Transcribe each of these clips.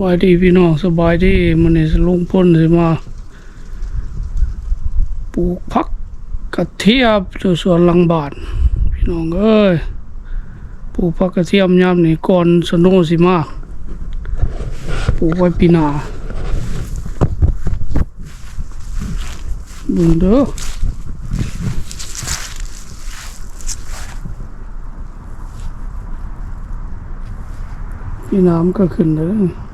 บายดีพี่น้องสบายดีมันนี่ลุงพ่นสิมาปลูกพักกระเทียมอยู่สวนหลังบานพี่น้องเอ้ยปลูกพักกระเทียมยามนี่ก่อนสนว์สิมาปลูกไว้ปีหน้าเบึงเด้อพี่น้ำก็ขึ้นเลย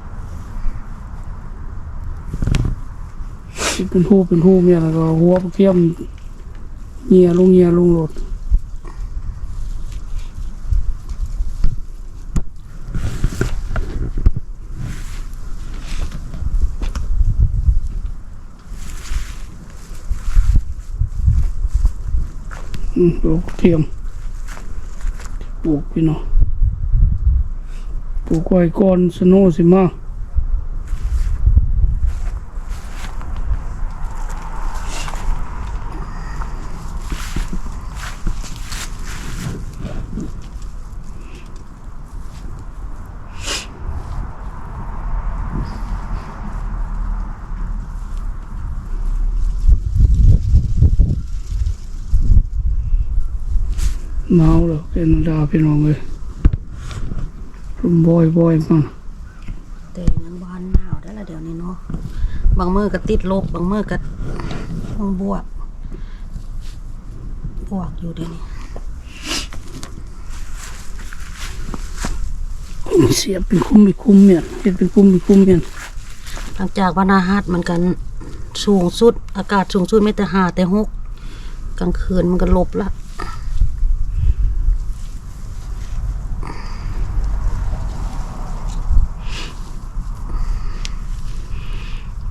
เป็นหูเป็นหูเมียแล้วก็หัวเทียมเงียลงเงียลงโหลดอืมปลูกเทียมปลูกพี่น้องปลูกไว้ก่อนสโนว์สิมา เมาแล้วเป็นดาพี่น้องเลยรุมบอยบอยมาแต่ยังบานหนาวได้ละเดี๋ยวนี้เนาะบางมือก็ติดลบบางมือก็ต้องบวก บวกอยู่เดี๋ยวนี้เสียบเป็นคุ้มเป็นคุ้มเมียนเห็ดเป็นคุ้มเป็นคุ้มเมียนหลังจากวันอาหารมันกันสูงสุด อากาศสูงสุดไม่แต่หาแต่หกกลางคืนมันก็ลบละ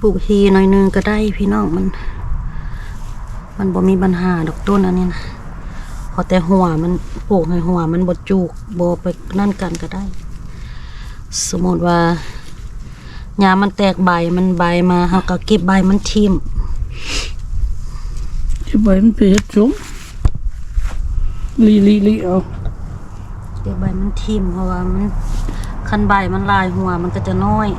ลูกทีหน่อยหนึงก็ได้พี่น้องมัน มันบ่มีปัญหาดอกต้นอันนี้นะพอแต่หัวมันปลูกให้หัวมันบ่จูกบ่ไปนั่นกันก็ได้ สมมติว่ายามมันแตกใบมันใบมาเฮาก็เก็บใบมันทิ่มจะไปมันไปเห็ดจุ้มลีลีลีเอาเก็บใบมันทิ่มเพราะว่ามันคันใบมันลายหัวมันก็จะน้อย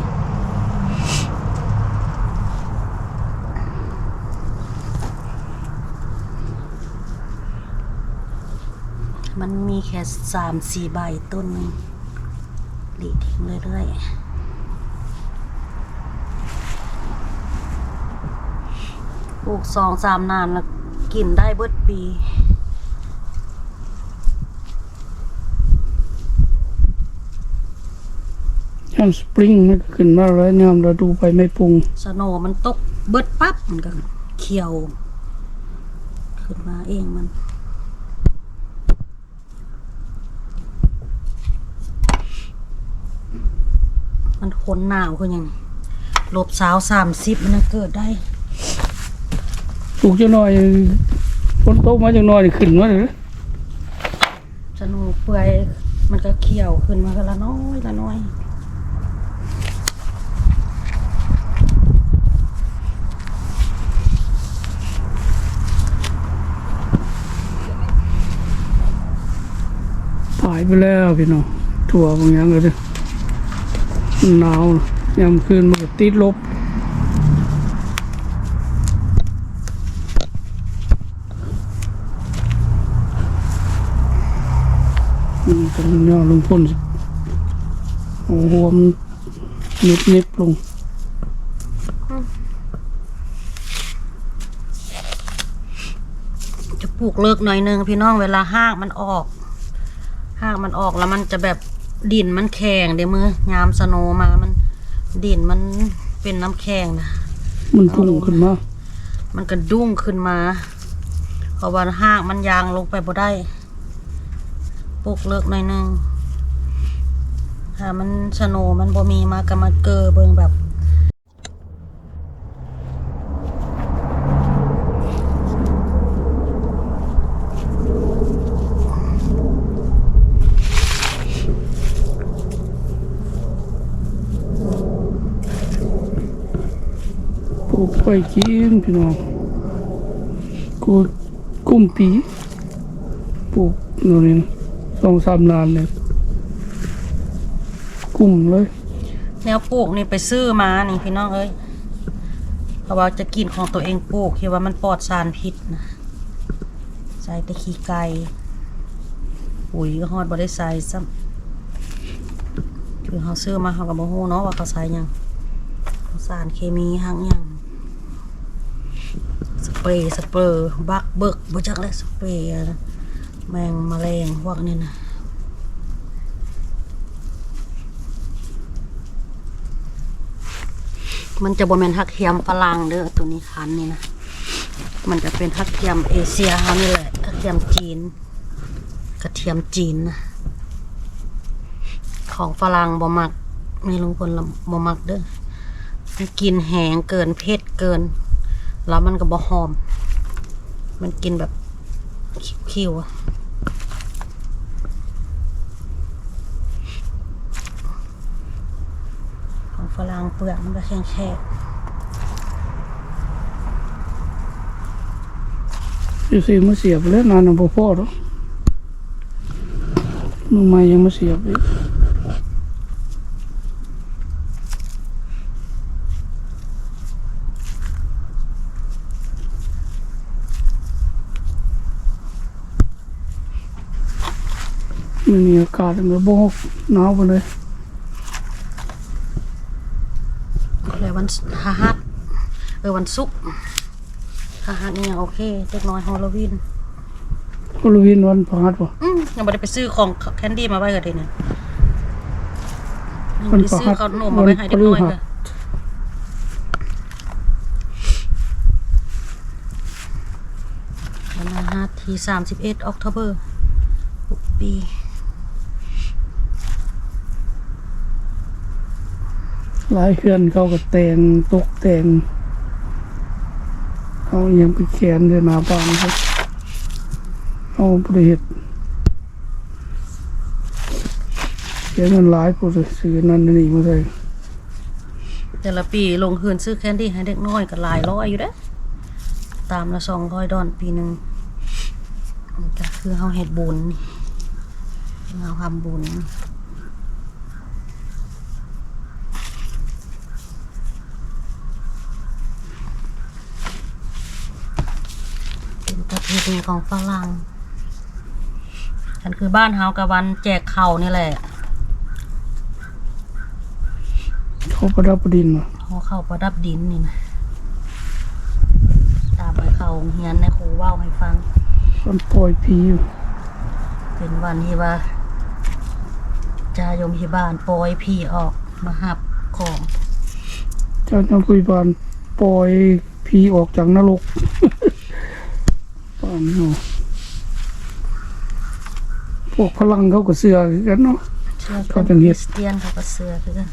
มันมีแค่สามสี่ใบต้นหนึงหลีทิ้งเรื่อยๆปลูกสองสามนานแล้วกินได้เบิดปี ยามสปริงมันก็ขึ้นมาแล้วยามเราดูไปไม่ปรุง สโนว์มันตกเบิดปั๊บ มันก็เขียว ขึ้นมาเองมัน มันคนหนาวคือหยังลบสาวสามสิบมันนะเกิดได้ปลูกจะน้อยฝนตกมาจังน้อยนี่ขึ้นมาเลยสโนว์เปื่อยมันก็เขียวขึ้นมาก็ละน้อยละน้อยตายไปแล้วพี่น้องถั่วบางอย่างเลยเด้อมัน หนาวยามคืนมันก็ติดลบอืมกำลังย่อลงพ่นสิโอ้โหมันนิบนิบลงจะปลูกเลิกหน่อยนึงพี่น้องเวลาหากมันออกหากมันออกแล้วมันจะแบบ ดินมันแข็งเดี๋ยวมือยามสโนว์มามัน ดินมันเป็นน้ำแข็งนะมันพุ่งขึ้นมา มันก็ดุ้งขึ้นมาเพราะว่าหากมันยางลงไปบ่ได้ปลูกเลิกหน่อยนึงถ้ามันสโนว์มันบ่มีมาก็มาเกอเบิ่งแบบ ปลูกไปกินพี่น้องกูกุ้มปีปลูกโน่นนี่สองสามลานเลยกุ้มเลยแนวปลูกนี่ไปซื้อมานี่พี่น้องเอ้ยเพราะว่าจะกินของตัวเองปลูกคิดว่ามันปลอดสารพิษนะใส่แต่ขี้ไก่ปุ๋ยก็ฮอดบ่ได้ใส่ซ้ำคือเขาซื้อมาเขาก็บ่ฮู้เนาะว่าเขาใส่ยังสารเคมีหังยัง รย์สเปรย์บักเบิกบ่จักเลยสเปรย์แมงแมลงพวกนี้นะมันจะบแมนทักเทียมฝรั่งเด้อตัวนี้คันนี่นะมันจะเป็นทักเทียมเอเชียเฮานี่แหละทักเทียมจีน กระเทียมจีนนะของฝรั่งบ่มักไม่รู้คนละบ่มักเด้อกินแหงเกินเผ็ดเกิน แล้วมันก็บ่หอม มันกินแบบคิวๆของฝรั่งเปลือกมันก็แข็งแข็งอยู่สิมาเสียบแล้วนานน่ะบ่พอหรอมือใหม่ยังมาเสียบอีก มันมีอากาศมันบ่หนาวไปเลยเลยวันฮาฮัดเออวันศุกร์ฮาฮัดนี่ยังโอเคเล็กน้อยฮอลโลวีนฮอลโลวีนวันพฤหัสบ่อืมยังไม่ได้ไปซื้อของแคนดี้มาไว้กันเลยเนี่ยยังวัไม่นได้พฤซื้อหัสขนมมาไว้ให้เด็กน้อยวันพฤหักัสนวันฮาฮัดที่สามสิบเอ็ดออกโทเบอร์ปี หลายเคือนเขาก็แตงตกแตงเอายังไปแขนเดินหน้าบ้านครับเอาบริเหตุเสียเงินหลายผู้ซื้อนั่นนี่มาใส่แต่ละปีลงคืนซื้อแคนดี้ให้เด็กน้อยก็หลายร้อยอยู่เด้ตามละสองร้อยดอนปีหนึ่งก็คือเฮาเฮ็ดบุญเฮาทำบุญ เป็นประเพณีของฝรั่งฉันคือบ้านเฮากับวันแจกเข่าวนี่แหละเขาประดับประดินมาเขาเข้าประดับดินนี่นะตามไปเขาเฮียนในครูเว้าให้ฟังคนปล่อยผีอยู่เป็นวันที่ว่าจายมพิบาลปล่อยพี่ออกมาหับของเจ้าหน้าที่บาลปล่อยผีออกจากนรก บ้านเนาะพวกพลังเขาก็เสือคือกันเนาะ เชื่อเขาจังเฮ็ด คริสเตียนเขาก็เสือคือกัน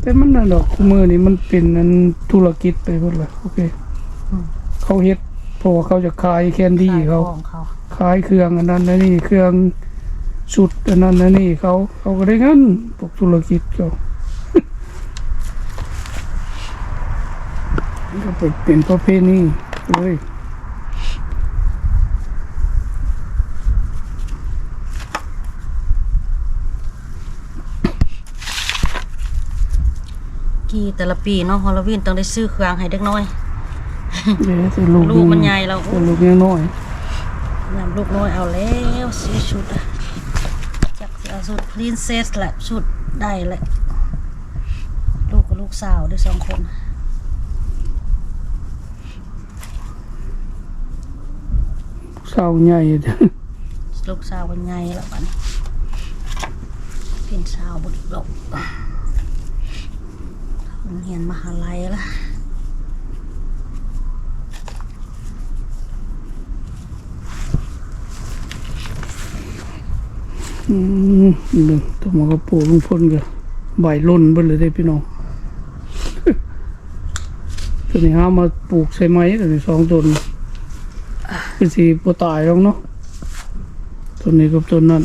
แต่มันน่ะดอกคู่มือนี่มันเป็นนันธุรกิจไปหมดเลยโอเค เขาเฮ็ดเพราะว่าเขาจะขายแคนดี้ขายเขา ของเขาขายเครื่องอันนั้นอันนี้เครื่องสุดอันนั้นอันนี้เขาเขาก็ได้เงินพวกธุรกิจเขา ก็ เป็นเป็นประเพณีเลยกี่แต่ละปีเนาะฮอลโลวีนต้องได้ซื้อเครื่องให้เด็กน้อยเดี๋ยวแต่ลูกลูกมันใหญ่แล้วแต่ลูกยังน้อยนำลูกน้อยเอาแล้วสีชุดอะจักสิเอาชุดพรินเซสแหละชุดได้แหละลูกกับลูกสาวด้วยสองคน สาวใหญ่ลูกสาวเป็นไงแล้วบัดนเป็นสาวบุตรหลกโรงเรียนมหาลัยละอืมหนึ่งตัวหมอกระปูลุงพลก็ใบล่นไปเลยได้พี่น้องตัวนี้ห้ามาปลูกใช่ไหมตัวนี้สองต้น เป็นสีปตายแล้วเนาะต้นนี้กับต้นนั้น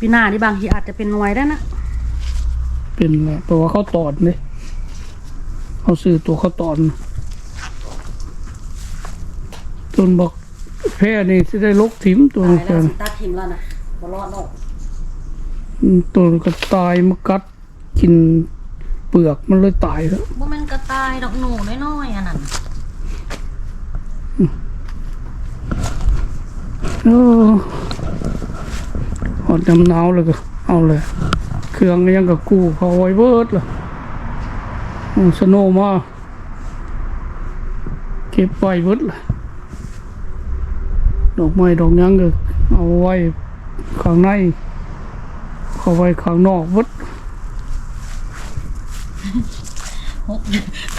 ปีหน้านี่บางทีอาจจะเป็นหน่วยได้นะเป็นแหละเพราะว่าเขาตอดเนี่ยเขาซื้อตัวเขาตอดต้นบอกแพร่นี่จะได้ลกถิ่มตัวตายนี้แล้วกันสิตัดทิมแล้วนะบรอดออกมอืมตัวก็ตายมากัดกินเปลือกมันเลยตายแล้วบ่แม่นกระต่ายดอกหนูน้อยๆอันนั้น เออหอดน้ำหนาวเลยก็เอาเลย เครื่องก็ยังกับกู้เขาไว้เบิดล่ะอืมสโนว์มาเก็บไว้เบิดล่ะดอกไม้ดอกหยังก็เอาไว้ข้างในเขาไว้ข้างนอกเบิดหก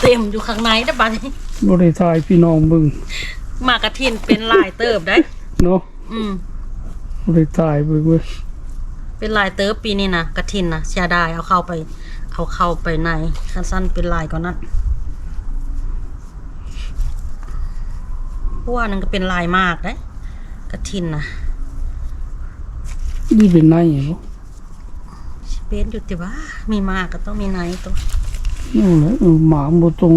เต็มอยู่ข้างในเด้อบัดนี้บริทายพี่น้องมึงหมากกระทินเป็นลายเติบได้ เนาะ อืมบริทายมึงเว้ยเป็นลายเติบปีนี้นะกระทินนะเสียดายเอาเข้าไป เอาเข้าไปในคันสั้นเป็นลายก่อนนั้นเพราะว่านั่นก็เป็นลายมากได้กระทินนะนี่เป็นไงเนาะสิเป็นอยู่แต่ว่ามีมากก็ต้องมีไหนตัวนี่นแหละเออหมาบ่ตรง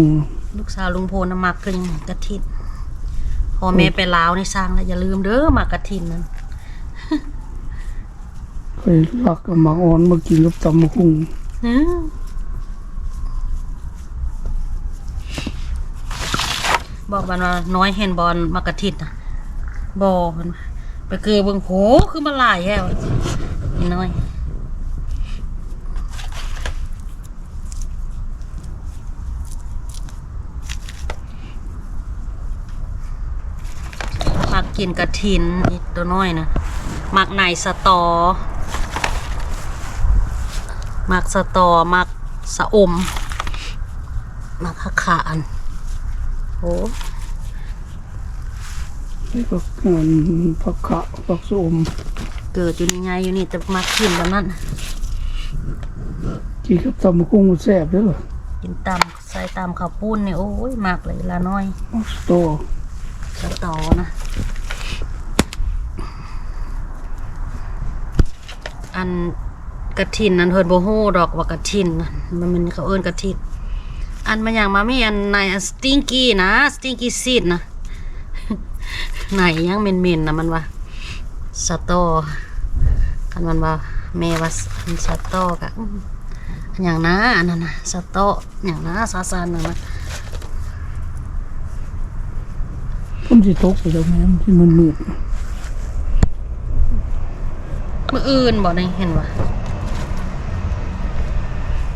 ลูกสาวลุงโพนน่ะมักคือหยังกระทิน พอแม่ไปลาวนี่สร้างแล้วอย่าลืมเด้อหมากกระทินนั้นไปลักเอาหมาอ่อนมากินกับตำมะคุงอืมบอกมันว่าน้อยเห็นบอลมากระทิดนะบอมันว่าไปเกือเบิ่งโหคือมาหลายแฮวนี่น้อย มั กกินกระถินนี่ตัวน้อยนะมักในสตอมักสตอมักสะอมมักขะขานโอ้นี่ก็เงินผักขะผักส้มเกิดอยู่นี่ไงอยู่นี่แต่มักกินแบบนั้นกินกับตำมะคุงมันแซ่บเด้อเหรอกินตามใส่ตามข้าวปุ้นเนี่ยโอ้ยมากเลยละน้อยมักสตอสตอนะ อันกระถินนั้นเฮินโบโฮดอกว่ากระถินมันมันเขาเอิ้นกระถินอันมันอย่างมามีอันในสติงกี้นะสติงกี้ซีดนะไหนยังเมนเมนๆนะมันว่าสตอกันมันว่าแม่ว่าอันสตอกะอันอย่างนะอันนั้นนะสตออย่างนะซาซานนั่นนะผมสิตกไปแล้วแม่มันที่มันมืด มืออื่นบอกได้เห็นว่า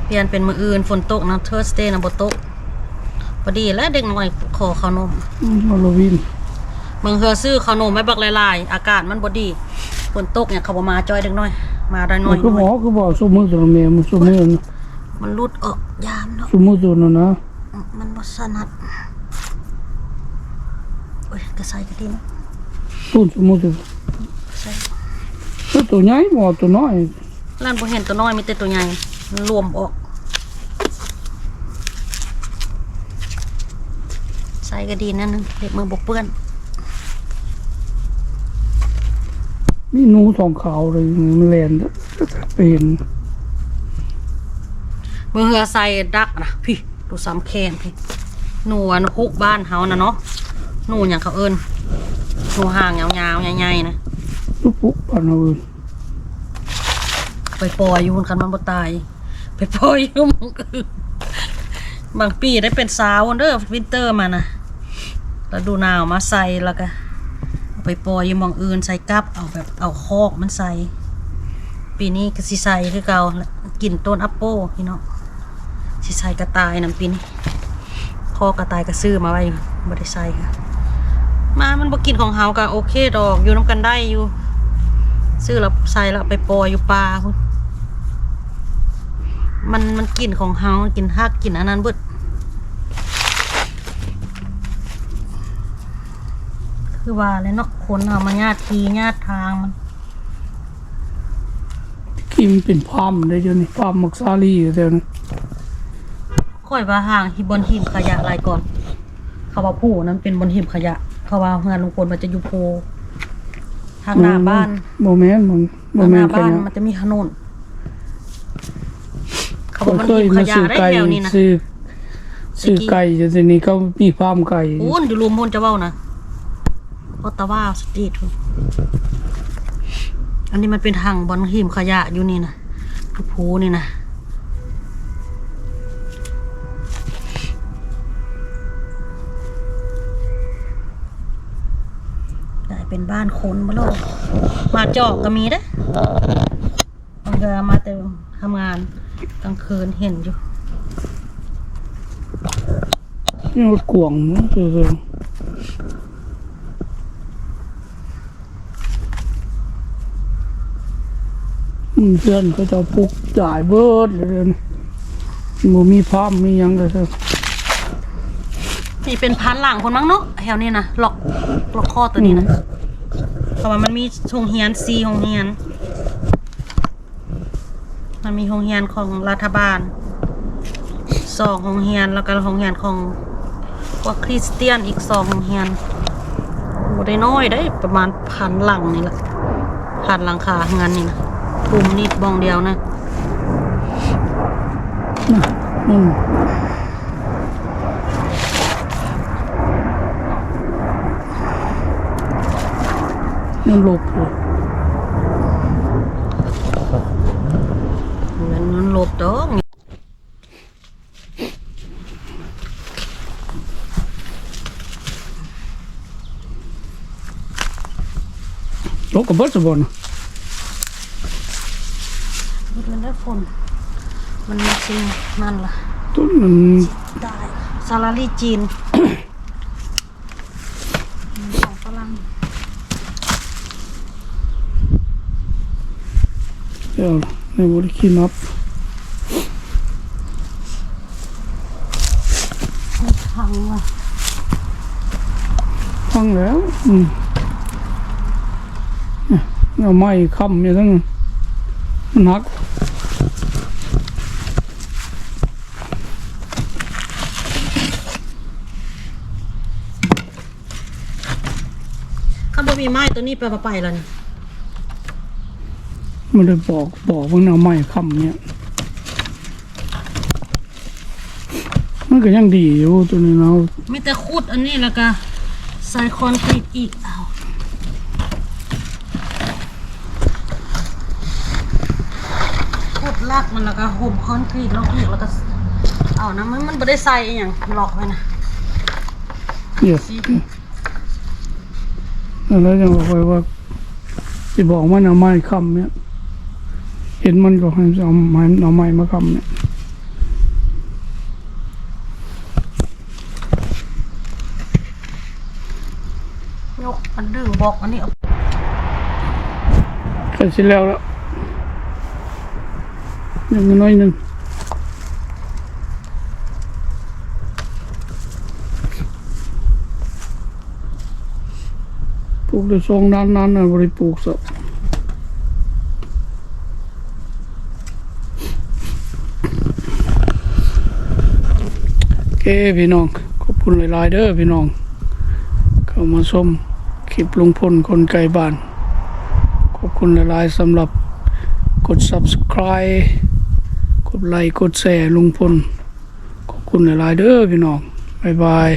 เปลี่ยนเป็นมืออื่นฝนตกนะเทอร์สเตย์นะบตกพอดีแล้วเด็กน้อยขอขนมอืมฮาโลวีนเมืองเฮือซื้อขนมไม่บักหลายๆอากาศมันบดีฝนตกเนี่ยเขาบอกมาจอยเด็กน้อย มาได้น้อมัยนก็หมอก็บอกสมมือตัวแม่มันสมมือนะมันรุดออกยามเนาะสมมือตัวนั้นนะมันบ่สนัดโอ้ยกระใส่กระดิ่งต้นสมมือตัวใส่ แล้วตัวใหญ่หมอตัวน้อยร้านบ่เห็นตัวน้อยมีแต่ตัวใหญ่มันรวมออก ใส่กระดิ่งนั่นนึงเด็กมือบ่เปื้อน มีหนูสองขาวเลยมันแลนเป็นเมื่อเฮือใส่ดักนะพี่ดูซ้ำแคนพี่หนูอันคุกบ้านเฮานะเนาะหนูอย่างเขาเอิ้นหนูห่างยาวๆใหญ่ๆนะลูกปุ๊บปานเอาอื่น ไปปล่อยอยู่บนคันมันบ่ตาย ไปปล่อยอยู่มองอื่นบางปีได้เป็นสาวเด้อวินเตอร์มานะแล้วดูหนาวมาใส่แล้วก็เอาไปปล่อยอยู่มองอื่นใส่กับเอาแบบเอาคอกมันใส่ ปีนี้ก็สิใส่คือเก่ากินต้นอัปโป้พี่น้องสิใส่กระต่ายนํปีนี้คอกระต่ายก็ซื้อมาไว้บ่ได้ใส่ค่ะมามันบ่กินของเฮาก็โอเคดอกอยู่นํกันได้อยู่ ซื้อแล้วใส่แล้วไปปล่อยอยู่ป่าพุ่น มันมันกลิ่นของเฮากินฮักกินอันนั้นเบิดคือว่าเลยเนาะคนเฮามาญาติทีญาติทางมันที่มันเป็นพามได้เดี๋ยวนี้พามมักซาลีอยู่เดี๋ยวนี้ค่อยว่าห่างที่บนหิมขยะอะไรก่อน เขาว่าผู้นั้นเป็นบนหิมขยะ เขาว่าเฮือนลุงพลมันจะอยู่โพทางหน้าบ้านโมแมนมันโมทางแมหน้านขบ้านยะมันจะมีถนน เขาเขาบอกบนเคยหิมขมายะซื้อได้ไก่แถวนี้นะซื้อซื้อไก่แต่ทีนี้เขามีฟาร์มไก่โอ้นอยู่รวมพลจะเว้านะออตตาวาสตรีทพุ่นอันนี้มันเป็นทางบนหิมขยะอยู่นี่นะทุกภูนี่นะกลายเป็นบ้านคนมาโลกมาจอกก็มีเด้บางเวลามาแต่ทำงาน กลางคืนเห็นอยู่นี่รถกวางเนอะเจอๆอืมเพื่อนก็จะปลุกจ่ายเบิดเลยนะบ่มีพร้อมมีหยังเลยเถอะนี่เป็นพันหลังคนมั้งเนาะแถวนี้นะหลอกหลอกข้อตัวนี้นะเพราะว่ามันมีโรงเรียนซีโรงเรียน มันมีโรงเรียนของรัฐบาลสองโรงเรียนแล้วก็โรงเรียนของพวกคริสเตียนอีกสองโรงเรียนโอ้ได้น้อยได้ประมาณพันหลังนี่แหละพันหลังคาเงินนี่นะภูมินิดบองเดียวนะนะนั่นนั่นหลบเลย เงินเงินลบดอกหลบกับเบิดสบอน เดือนได้ฝนมันมีจริงนั่นล่ะ ต้นมัน ได้ซาลารีจีน ของฝรั่ง เดี๋ยวในบริคีนับ พังว่ะ ฟังแล้วอืม เนี่ยเอาไม้ค้ำเนี่ยทั้งมันหักข้าบ่มีไม้ตัวนี้ไปมาไปแล้วนี่มันเลยบอกบอกว่าเอาไม้ค้ำเนี่ยมันก็ยังดีอยู่ตัวนี้เนาะมีแต่ขุดอันนี้แล้วก็ ใส่คอนกรีตอีกเอาขุดลากมันแล้วก็ห่มคอนกรีตลงอีกแล้วก็เอานะมันมันบ่ได้ใส่อหย่างหลอกไว้นะเนี่ยแล้วยังบอกไว้ว่าจะบอกมันเอาไม้ค้ำเนี่ย เห็นมันก็ให้เอาไม้เอาไม้มาค้ำเนี่ย ยกอันดึงบอกอันนี้ออกใกล้สิแล้วแล้วยังน้อยหนึ่งปลูกด้สองด้านนั้นนะบริปลูกสักโอเคพี่น้องขอบคุณหลาย ๆ เด้อพี่น้อง เข้ามาชม คลิปลุงพลคนไกลบ้าน ขอบคุณหลายๆสำหรับกด subscribe กดไลค์กดแชร์ลุงพล ขอบคุณหลายๆเด้อพี่น้อง บ๊ายบาย